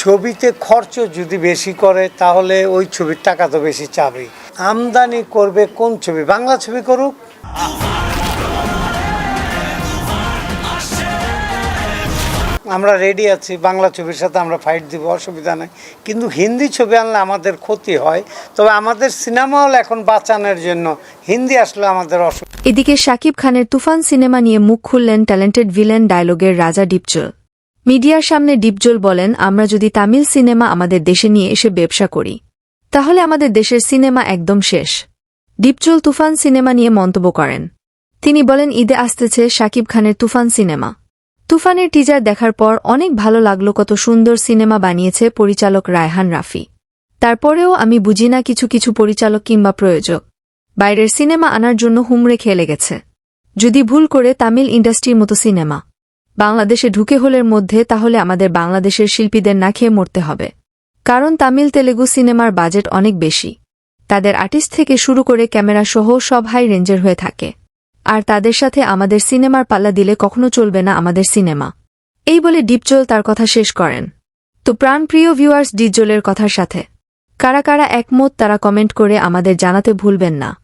ছবিতে খরচ যদি বেশি করে, তাহলে ওই ছবির টাকা তো বেশি চাবে আমদানি করবে কোন ছবি? বাংলা ছবি করুক। আমরা রেডি আছি, বাংলা ছবির সাথে আমরা ফাইট দিব, অসুবিধা নেই। কিন্তু হিন্দি ছবি আনলে আমাদের ক্ষতি হয়। তবে আমাদের সিনেমা হল এখন বাঁচানোর জন্য হিন্দি আসলে আমাদের অসুবিধা এদিকে শাকিব খানের তুফান সিনেমা নিয়ে মুখ খুললেন ট্যালেন্টেড ভিলেন ডায়লগের রাজা ডিপজল মিডিয়ার সামনে ডিপজল বলেন, আমরা যদি তামিল সিনেমা আমাদের দেশে নিয়ে এসে ব্যবসা করি, তাহলে আমাদের দেশের সিনেমা একদম শেষ। ডিপজল তুফান সিনেমা নিয়ে মন্তব্য করেন। তিনি বলেন, ঈদে আসতেছে শাকিব খানের তুফান সিনেমা। তুফানের টিজার দেখার পর অনেক ভালো লাগল কত সুন্দর সিনেমা বানিয়েছে পরিচালক রায়হান রাফি। তারপরেও আমি বুঝি না কিছু কিছু পরিচালক কিংবা প্রয়োজক। বাইরের সিনেমা আনার জন্য হুমড়ে খেয়ে লেগেছে। যদি ভুল করে তামিল ইন্ডাস্ট্রির মতো সিনেমা। বাংলাদেশে ঢুকে হলের মধ্যে তাহলে আমাদের বাংলাদেশের শিল্পীদের না খেয়ে মরতে হবে। কারণ তামিল তেলেগু সিনেমার বাজেট অনেক বেশি। তাদের আর্টিস্ট থেকে শুরু করে ক্যামেরা সহ সব হাই রেঞ্জের হয়ে থাকে। আর তাদের সাথে আমাদের সিনেমার পাল্লা দিলে কখনো চলবে না আমাদের সিনেমা। এই বলে ডিপজল তার কথা শেষ করেন। তো প্রাণপ্রিয় ভিউয়ার্স, ডিপজলের কথার সাথে। কারা কারা একমত তারা কমেন্ট করে আমাদের জানাতে ভুলবেন না।